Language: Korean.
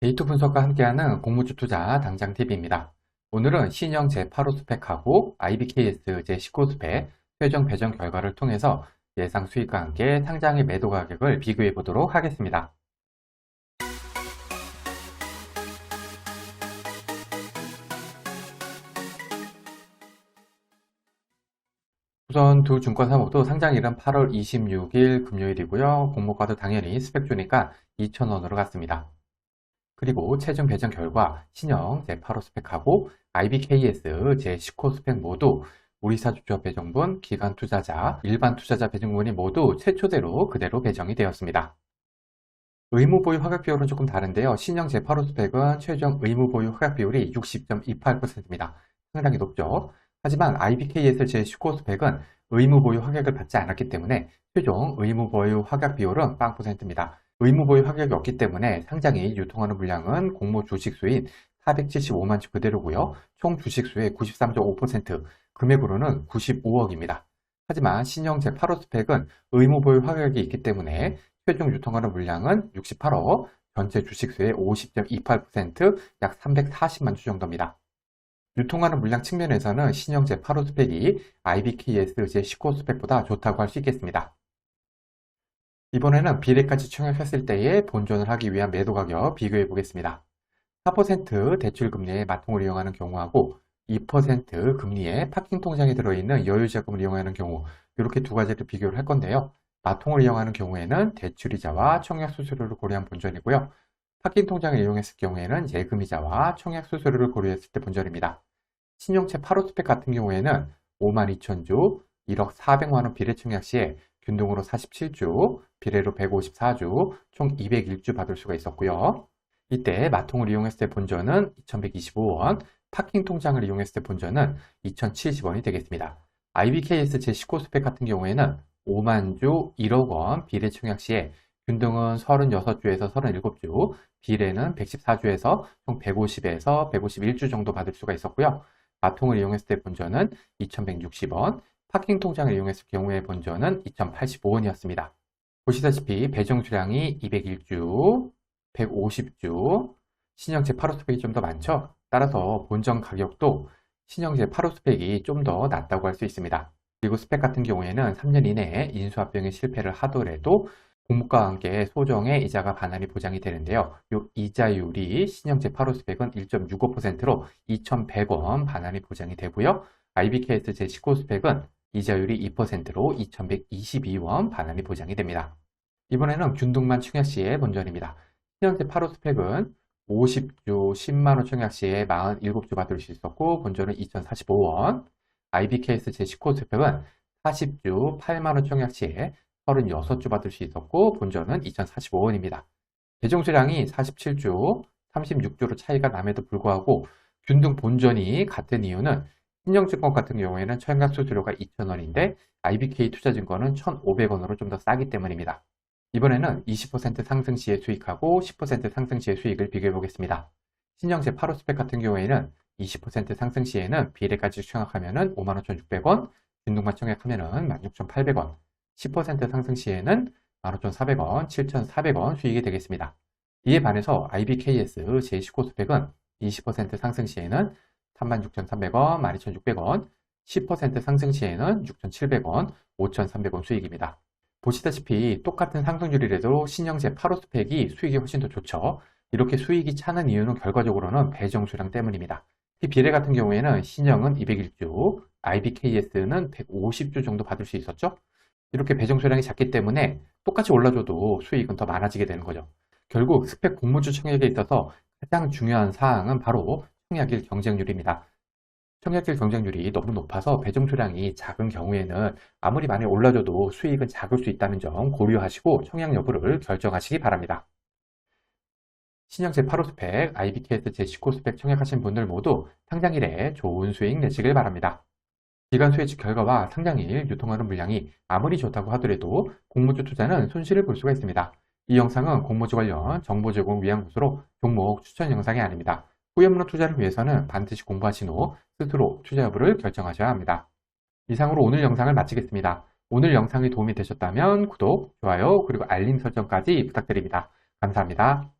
데이터 분석과 함께하는 공모주 투자 당장 TV입니다. 오늘은 신형 제8호 스펙하고 IBKS 제19 스펙 최종 배정 결과를 통해서 예상 수익과 함께 상장의 매도 가격을 비교해 보도록 하겠습니다. 우선 두 증권사 모두 상장일은 8월 26일 금요일이고요. 공모가도 당연히 스펙주니까 2,000원으로 갔습니다. 그리고 최종 배정 결과 신형 제8호 스펙하고 IBKS 제19호 스펙 모두 우리사주조 배정분, 기관 투자자, 일반 투자자 배정분이 모두 최초대로 그대로 배정이 되었습니다. 의무 보유 허각 비율은 조금 다른데요. 신형 제8호 스펙은 최종 의무 보유 허각 비율이 60.28%입니다. 상당히 높죠. 하지만 IBKS 제19호 스펙은 의무 보유 허각을 받지 않았기 때문에 최종 의무 보유 허각 비율은 0%입니다. 의무 보유 허각이 없기 때문에 상장이 유통하는 물량은 공모 주식수인 475만 주 그대로고요. 총 주식수의 93.5%, 금액으로는 95억입니다. 하지만 신형 제8호 스펙은 의무 보유 허각이 있기 때문에 최종 유통하는 물량은 68억, 전체 주식수의 50.28%, 약 340만 주 정도입니다. 유통하는 물량 측면에서는 신형 제8호 스펙이 IBKS 제19 스펙보다 좋다고 할 수 있겠습니다. 이번에는 비례까지 총합했을 때의 본전을 하기 위한 매도 가격 비교해 보겠습니다. 4% 대출 금리의 마통을 이용하는 경우하고 2% 금리의 파킹 통장에 들어있는 여유 자금을 이용하는 경우 이렇게 두 가지를 비교를 할 건데요. 마통을 이용하는 경우에는 대출이자와 청약 수수료를 고려한 본전이고요. 파킹 통장을 이용했을 경우에는 예금이자와 청약 수수료를 고려했을 때 본전입니다. 신용채 8호 스펙 같은 경우에는 52,000주, 1억 400만원 비례 청약 시에 균등으로 47주, 비례로 154주, 총 201주 받을 수가 있었고요. 이때 마통을 이용했을 때 본전은 2125원, 파킹 통장을 이용했을 때 본전은 2070원이 되겠습니다. IBKS 제19 스펙 같은 경우에는 5만주 1억 원 비례 청약 시에 균등은 36주에서 37주, 비례는 114주에서 총 150에서 151주 정도 받을 수가 있었고요. 마통을 이용했을 때 본전은 2160원, 파킹 통장을 이용했을 경우의 본전은 2085원이었습니다. 보시다시피 배정 수량이 201주, 150주, 신형제 8호 스펙이 좀 더 많죠? 따라서 본전 가격도 신형제 8호 스펙이 좀 더 낮다고 할 수 있습니다. 그리고 스펙 같은 경우에는 3년 이내에 인수합병에 실패를 하더라도 공모가와 함께 소정의 이자가 반환이 보장이 되는데요. 이 이자율이 신형제 8호 스펙은 1.65%로 2,100원 반환이 보장이 되고요. IBKS 제19 스펙은 이자율이 2%로 2,122원 반환이 보장이 됩니다. 이번에는 균등만 청약 시의 본전입니다. 신형제 8호 스펙은 50주 10만원 청약 시에 47주 받을 수 있었고 본전은 2,045원 IBKS 제19 스펙은 40주 8만원 청약 시에 36주 받을 수 있었고 본전은 2045원입니다. 배정 수량이 47주, 36주로 차이가 남에도 불구하고 균등 본전이 같은 이유는 신영증권 같은 경우에는 청약 수 수료가 2,000원인데 IBK 투자증권은 1,500원으로 좀 더 싸기 때문입니다. 이번에는 20% 상승 시의 수익하고 10% 상승 시의 수익을 비교해 보겠습니다. 신영제 8호 스펙 같은 경우에는 20% 상승 시에는 비례까지 청약하면 55,600원, 균등만 청약하면 16,800원, 10% 상승 시에는 15,400원, 7,400원 수익이 되겠습니다. 이에 반해서 IBKS 제19 스펙은 20% 상승 시에는 36,300원, 12,600원, 10% 상승 시에는 6,700원, 5,300원 수익입니다. 보시다시피 똑같은 상승률이라도 신형제 8호 스펙이 수익이 훨씬 더 좋죠. 이렇게 수익이 차는 이유는 결과적으로는 배정 수량 때문입니다. 비례 같은 경우에는 신형은 201주, IBKS는 150주 정도 받을 수 있었죠. 이렇게 배정 수량이 작기 때문에 똑같이 올라줘도 수익은 더 많아지게 되는 거죠. 결국 스펙 공모주 청약에 있어서 가장 중요한 사항은 바로 청약일 경쟁률입니다. 청약일 경쟁률이 너무 높아서 배정 수량이 작은 경우에는 아무리 많이 올라줘도 수익은 작을 수 있다는 점 고려하시고 청약 여부를 결정하시기 바랍니다. 신형 제 8호 스펙, IBKS 제19 스펙 청약하신 분들 모두 상장일에 좋은 수익 내시길 바랍니다. 기간 수혜치 결과와 상장일 유통하는 물량이 아무리 좋다고 하더라도 공모주 투자는 손실을 볼 수가 있습니다. 이 영상은 공모주 관련 정보 제공 위한 것으로 종목 추천 영상이 아닙니다. 후연문 투자를 위해서는 반드시 공부하신 후 스스로 투자 여부를 결정하셔야 합니다. 이상으로 오늘 영상을 마치겠습니다. 오늘 영상이 도움이 되셨다면 구독, 좋아요, 그리고 알림 설정까지 부탁드립니다. 감사합니다.